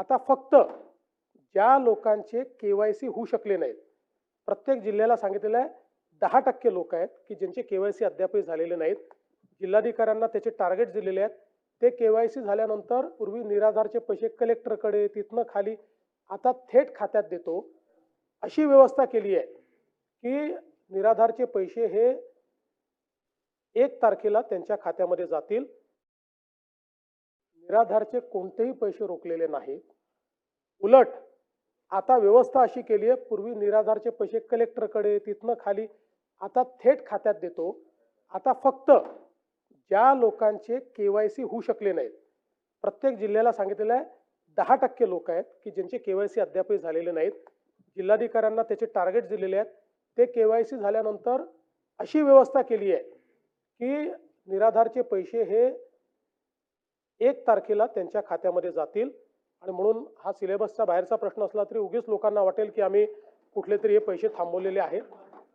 आता फक्त ज्या लोकांचे के वाय सी होऊ शकले नाहीत प्रत्येक जिल्ह्याला सांगितलेलं आहे दहा टक्के लोक आहेत की ज्यांचे के वाय सी अद्यापही झालेले नाहीत. जिल्हाधिकाऱ्यांना त्याचे टार्गेट दिलेले आहेत. ते के वाय सी झाल्यानंतर पूर्वी निराधारचे पैसे कलेक्टरकडे तिथनं खाली आता थेट खात्यात देतो. अशी व्यवस्था केली आहे की निराधारचे पैसे हे एक तारखेला त्यांच्या खात्यामध्ये जातील. निराधारचे कोणतेही पैसे रोखलेले नाहीत उलट आता व्यवस्था अशी केली आहे पूर्वी निराधारचे पैसे कलेक्टरकडे तिथनं खाली आता थेट खात्यात देतो. आता फक्त ज्या लोकांचे के वाय सी होऊ शकले नाहीत प्रत्येक जिल्ह्याला सांगितलेलं आहे दहा टक्के लोक आहेत की ज्यांचे के वाय सी अद्यापही झालेले नाहीत. जिल्हाधिकाऱ्यांना त्याचे टार्गेट दिलेले आहेत. ते के वाय सी झाल्यानंतर अशी व्यवस्था केली आहे की निराधारचे पैसे हे एक तारखेला त्यांच्या खात्यामध्ये जातील. आणि म्हणून हा सिलेबसचा बाहेरचा प्रश्न असला तरी उगीच लोकांना वाटेल की आम्ही कुठले तरी हे पैसे थांबवलेले आहेत.